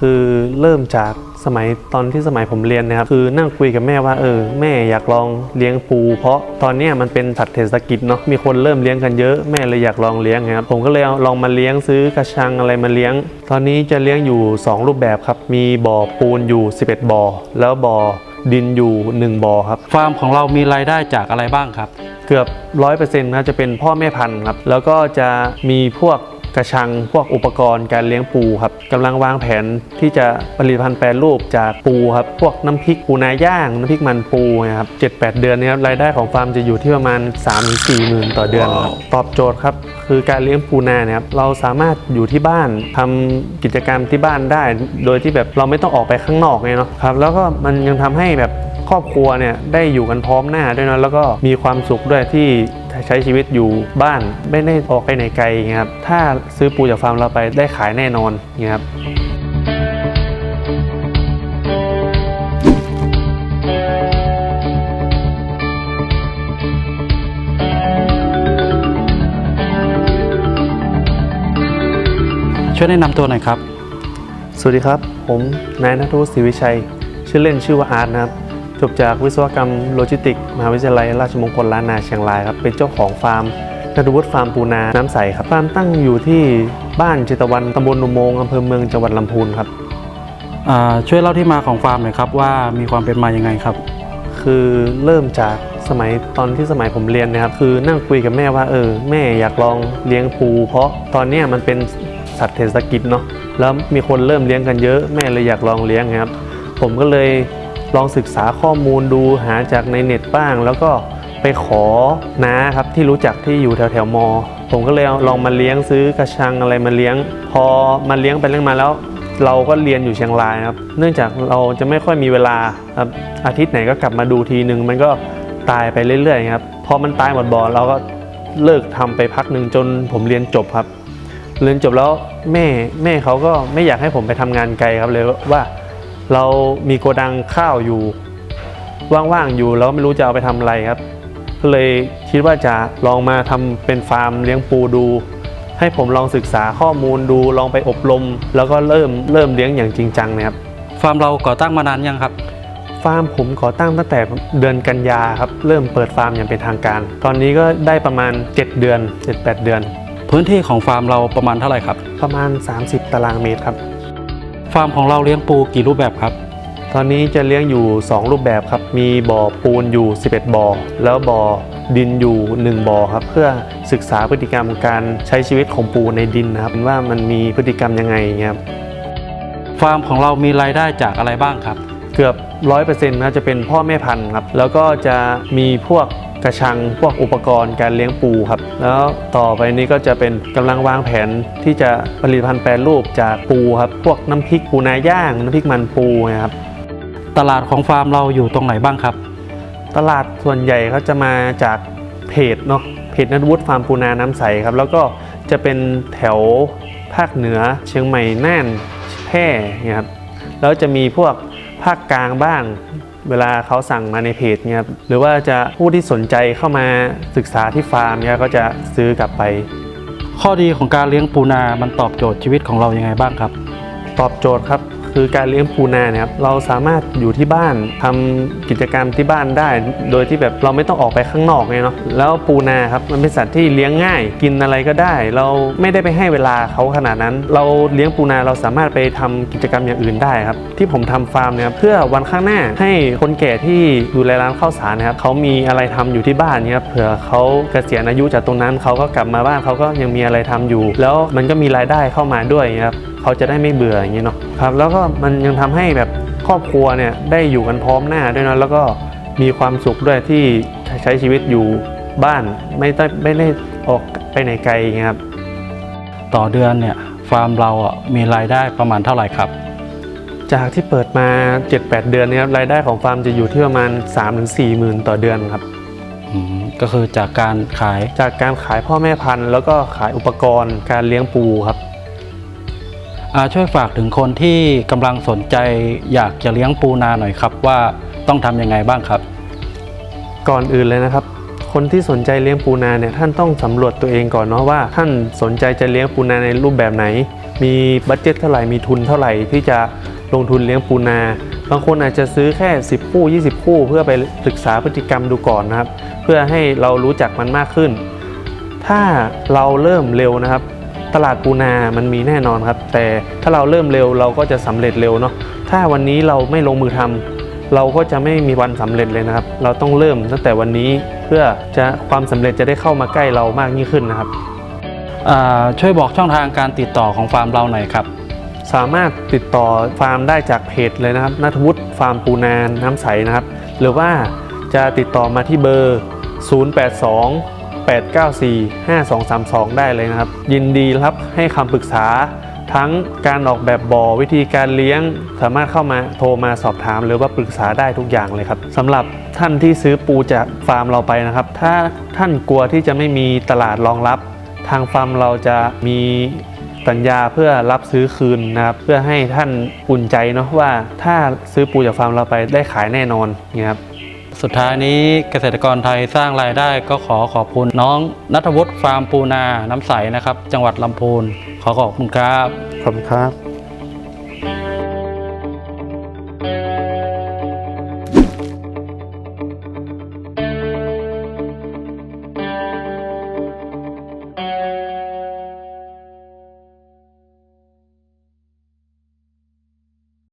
คือเริ่มจากสมัยตอนที่สมัยผมเรียนนะครับ คือนั่งคุยกับแม่ว่าเออแม่อยากลองเลี้ยงปู เพราะตอนเนี้ยมันเป็นสัตว์เศรษฐกิจเนาะมีคนเริ่มเลี้ยงกันเยอะแม่เลยอยากลองเลี้ยงครับผมก็เลยเอาลองมาเลี้ยงซื้อกระชังอะไรมาเลี้ยง ตอนนี้จะเลี้ยงอยู่ 2 รูปแบบครับ มีบ่อปูนอยู่ 11 บ่อ แล้วบ่อดินอยู่ 1บ่อครับ ฟาร์มของเรามีรายได้จากอะไรบ้างครับ เกือบร้อยเปอร์เซ็นต์นะจะเป็นพ่อแม่พันธุ์ครับแล้วก็จะมีพวก กระชังพวกอุปกรณ์การเลี้ยงปูครับกำลังวางแผนที่จะผลิตภัณฑ์แปรรูปจากปูครับพวกน้ำพริกปูนาย่างน้ำพริกมันปูนะครับเจ็ดแปดเดือนเนี้รายได้ของฟาร์มจะอยู่ที่ประมาณ3ามถึงสี่หมื่นต่อเดือนครับตอบโจทย์ครับคือการเลี้ยงปูนาเนี่ยครับเราสามารถอยู่ที่บ้านทำกิจกรรมที่บ้านได้ โดยที่แบบเราไม่ต้องออกไปข้างนอกไงเนาะครับแล้วก็มันยังทำให้แบบ ครอบครัวเนี่ยได้อยู่กันพร้อมหน้าด้วยนะแล้วก็มีความสุขด้วยที่ใช้ชีวิตอยู่บ้านไม่ได้ออกไปไหนไกลอย่างเงี้ยครับถ้าซื้อปูจากฟาร์มเราไปได้ขายแน่นอนอย่างเงี้ยครับช่วยแนะนำตัวหน่อยครับ สวัสดีครับ ผมนายนัทวุฒิศรีวิชัย ชื่อเล่นชื่อว่าอาร์ตนะครับ จบจากวิศวกรรมโลจิสติกส์มหาวิทยาลัยราชมงคลล้านนาเชียงรายครับ เป็นเจ้าของฟาร์มนัทวุฒิฟาร์มปูนา น้ำใสครับ ฟาร์มตั้งอยู่ที่บ้านจิตรวันตำบลอุโมงค์อำเภอเมืองจังหวัดลำพูนครับอ่าช่วยเล่าที่มาของฟาร์มหน่อยครับว่ามีความเป็นมายังไงครับ คือเริ่มจากสมัยตอนที่สมัยผมเรียนนะครับ คือนั่งคุยกับแม่ว่าเออแม่อยากลองเลี้ยงปู เพราะตอนเนี้ยมันเป็นสัตว์เศรษฐกิจเนาะแล้วมีคนเริ่มเลี้ยงกันเยอะแม่เลยอยากลองเลี้ยงครับ ผมก็เลย ลองศึกษาข้อมูลดูหาจากในเน็ตบ้าง แล้วก็ไปขอน้าครับที่รู้จักที่อยู่แถวแถวมอ ผมก็เลยลองมาเลี้ยงซื้อกระชังอะไรมาเลี้ยง พอมาเลี้ยงไปเลี้ยงมาแล้ว เราก็เรียนอยู่เชียงรายครับ เนื่องจากเราจะไม่ค่อยมีเวลาครับอาทิตย์ไหนก็กลับมาดูทีหนึ่งมันก็ตายไปเรื่อยๆครับพอมันตายหมดบ่อเราก็เลิกทำไปพักหนึ่งจนผมเรียนจบครับ เรียนจบแล้วแม่แม่เขาก็ไม่อยากให้ผมไปทำงานไกลครับเลยว่า เรามีโกดังข้าวอยู่ว่างๆอยู่แล้วไม่รู้จะเอาไปทำอะไรครับ ก็เลยคิดว่าจะลองมาทำเป็นฟาร์มเลี้ยงปูดู ให้ผมลองศึกษาข้อมูลดูลองไปอบรม แล้วก็เริ่มเริ่มเลี้ยงอย่างจริงจังนะครับฟาร์มเราก่อตั้งมานานยังครับ ฟาร์มผมก่อตั้งตั้งแต่เดือนกันยาครับเริ่มเปิดฟาร์มอย่างเป็นทางการ ตอนนี้ก็ได้ประมาณ 7 เดือน 7-8 เดือน พื้นที่ของฟาร์มเราประมาณเท่าไหร่ครับ ประมาณ 30 ตารางเมตรครับ ฟาร์มของเราเลี้ยงปูกี่รูปแบบครับ ตอนนี้จะเลี้ยงอยู่ 2 รูปแบบครับ มีบ่อปูนอยู่ 11 บ่อ แล้วบ่อดินอยู่ 1 บ่อครับ เพื่อศึกษาพฤติกรรมการใช้ชีวิตของปูในดินนะครับว่ามันมีพฤติกรรมยังไงเงี้ยครับ ฟาร์มของเรามีรายได้จากอะไรบ้างครับ เกือบร้อยเปอร์เซ็นต์นะจะเป็นพ่อแม่พันธุ์ครับ แล้วก็จะมีพวก กระชังพวกอุปกรณ์การเลี้ยงปูครับ แล้วต่อไปนี้ก็จะเป็นกำลังวางแผนที่จะผลิตภัณฑ์แปรรูปจากปูครับ พวกน้ำพริกปูนาย่างน้ำพริกมันปูนะครับ ตลาดของฟาร์มเราอยู่ตรงไหนบ้างครับ ตลาดส่วนใหญ่เขาจะมาจากเพจเนาะเพจนัทวุฒิฟาร์มปูนาน้ำใสครับ แล้วก็จะเป็นแถวภาคเหนือเชียงใหม่น่านแพร่เนี่ยครับแล้วจะมีพวกภาคกลางบ้าง เวลาเขาสั่งมาในเพจเนี่ยครับหรือว่าจะผู้ที่สนใจเข้ามาศึกษาที่ฟาร์มเนี่ยก็จะซื้อกลับไป ข้อดีของการเลี้ยงปูนา มันตอบโจทย์ชีวิตของเรายังไงบ้างครับ ตอบโจทย์ครับ คือการเลี้ยงปูนาเนี่ยครับเราสามารถอยู่ที่บ้านทำกิจกรรมที่บ้านได้ โดยที่แบบเราไม่ต้องออกไปข้างนอกไงเนาะแล้วปูนาครับมันเป็นสัตว์ที่เลี้ยงง่าย กินอะไรก็ได้ เราไม่ได้ไปให้เวลาเขาขนาดนั้น เราเลี้ยงปูนาเราสามารถไปทำกิจกรรมอย่างอื่นได้ครับที่ผมทำฟาร์มเนี่ยครับเพื่อวันข้างหน้าให้คนแก่ที่ดูแลร้านข้าวสารนะครับเขามีอะไรทำอยู่ที่บ้านเนี่ยเผื่อเขาเกษียณอายุจากตรงนั้นเขาก็กลับมาบ้านเขาก็ยังมีอะไรทำอยู่ แล้วมันก็มีรายได้เข้ามาด้วยครับ เขาจะได้ไม่เบื่ออย่างนี้เนาะครับแล้วก็มันยังทำให้แบบครอบครัวเนี่ยได้อยู่กันพร้อมหน้าด้วยนะแล้วก็มีความสุขด้วยที่ใช้ชีวิตอยู่บ้านไม่ได้ไม่ได้ออกไปไหนไกลอย่างเงี้ยครับ ต่อเดือนเนี่ยฟาร์มเราอะมีรายได้ประมาณเท่าไหร่ครับ จากที่เปิดมา 7-8 เดือนเนี้ครับรายได้ของฟาร์มจะอยู่ที่ประมาณ 3-4หมื่นต่อเดือนครับอืมก็คือจากการขายจากการขายพ่อแม่พันธุ์ แล้วก็ขายอุปกรณ์การเลี้ยงปูครับอ่า ช่วยฝากถึงคนที่กำลังสนใจอยากจะเลี้ยงปูนาหน่อยครับ ว่าต้องทำยังไงบ้างครับ ก่อนอื่นเลยนะครับ คนที่สนใจเลี้ยงปูนาเนี่ยท่านต้องสำรวจตัวเองก่อนเนาะว่า ท่านสนใจจะเลี้ยงปูนาในรูปแบบไหน มีบัตเจ็ตเท่าไหร่มีทุนเท่าไหร่ที่จะลงทุนเลี้ยงปูนา บางคนอาจจะซื้อแค่ 10 คู่ 20 คู่ เพื่อไปศึกษาพฤติกรรมดูก่อนนะครับ เพื่อให้เรารู้จักมันมากขึ้น ถ้าเราเริ่มเร็วนะครับ ตลาดปูนามันมีแน่นอนครับ แต่ถ้าเราเริ่มเร็วเราก็จะสำเร็จเร็วเนาะถ้าวันนี้เราไม่ลงมือทำเราก็จะไม่มีวันสำเร็จเลยนะครับ เราต้องเริ่มตั้งแต่วันนี้เพื่อจะความสำเร็จจะได้เข้ามาใกล้เรามากยิ่งขึ้นนะครับอ่าช่วยบอกช่องทางการติดต่อของฟาร์มเราหน่อยครับสามารถติดต่อฟาร์มได้จากเพจเลยนะครับนัทวุฒิฟาร์มปูนาน้ำใสนะครับ หรือว่าจะติดต่อมาที่เบอร์ 082 894 5232 ได้เลยนะครับ ยินดีรับให้คำปรึกษาทั้งการออกแบบบ่อวิธีการเลี้ยง สามารถเข้ามาโทรมาสอบถาม หรือว่าปรึกษาได้ทุกอย่างเลยครับสำหรับท่านที่ซื้อปูจากฟาร์มเราไปนะครับ ถ้าท่านกลัวที่จะไม่มีตลาดรองรับ ทางฟาร์มเราจะมีสัญญาเพื่อรับซื้อคืนนะครับเพื่อให้ท่านอุ่นใจเนาะว่าถ้าซื้อปูจากฟาร์มเราไปได้ขายแน่นอนนี่ยครับ สุดท้ายนี้เกษตรกรไทยสร้างรายได้ก็ขอขอบคุณน้องนัทวุฒิฟาร์มปูนาน้ำใสนะครับ จังหวัดลำพูนขอขอบคุณครับขอบคุณครับ